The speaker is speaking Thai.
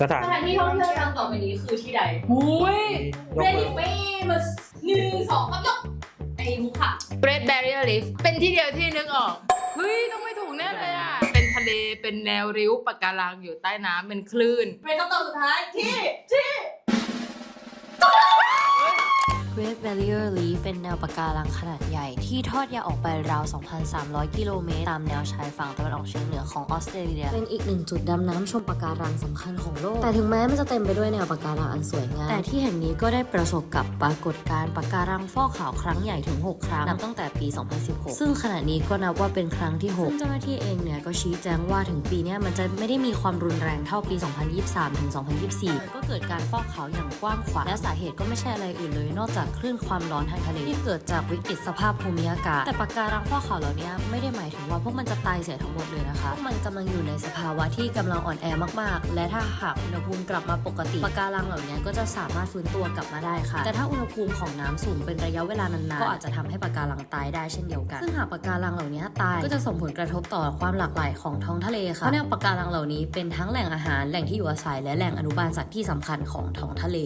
สถานสถานที่ท่องเที่ยวดังต่อไปนี้คือที่ใดหุยยกเรมืดี้อเฟมัสหนึ่งสองสามยกไอ้มุกค่ะ Great Barrier Reef เป็นที่เดียวที่นึกออก เฮ้ย ต้องไม่ถูกแน่เลยอะ เป็นทะเล เป็นแนวริ้วปะการังอยู่ใต้น้ำเป็นคลื่น เป็นคำตอบสุดท้ายที่ที่ Great Barrier Reef เป็นแนวปะการังขนาดใหญ่ ที่ทอดยาวออกไปราว 2,300 กิโลเมตร ตามแนวชายฝั่งตะวันออกเฉียงเหนือของออสเตรเลีย เป็นอีกหนึ่งจุดดำน้ำชมปะการังสำคัญของโลก แต่ถึงแม้มันจะเต็มไปด้วยแนวปะการังอันสวยงาม แต่ที่แห่งนี้ก็ได้ประสบกับปรากฏการณ์ปะการังฟอกขาวครั้งใหญ่ถึง 6 ครั้ง นับตั้งแต่ปี 2016 ซึ่งขณะนี้ก็นับว่าเป็นครั้งที่6ซึ่งเจ้าหน้าที่เองเนี่ยก็ชี้แจงว่าถึงปีเนี้ยมันจะไม่ได้มีความรุนแรงเท่าปี 2023 ถึง 2024 ก็เกิดการฟอกขาวอย่างกว้างขวางและสาเหตุก็ไม่ใช่อะไรอื่นเลยนอกจากคลื่นความร้อนทางทะเลที่เกิดจากวิกฤตสภาพภูมิอากาศ แต่ปะการังฟอกขาวเหล่านี้ไม่ได้หมายถึงว่าพวกมันจะตายเสียทั้งหมดเลยนะคะพวกมันกำลังอยู่ในสภาวะที่กำลังอ่อนแอมากๆ และถ้าหากอุณหภูมิกลับมาปกติปะการังเหล่านี้ก็จะสามารถฟื้นตัวกลับมาได้ค่ะ แต่ถ้าอุณหภูมิของน้ำสูงเป็นระยะเวลานานๆก็อาจจะทำให้ปะการังตายได้เช่นเดียวกัน ซึ่งหากปะการังเหล่านี้ตายก็จะส่งผลกระทบต่อความหลากหลายของท้องทะเลค่ะเพราะแนวปะการังเหล่านี้เป็นทั้งแหล่งอาหารแหล่งที่อยู่อาศัยและแหล่งอนุบาลสัตว์ที่สำคัญของท้องทะเล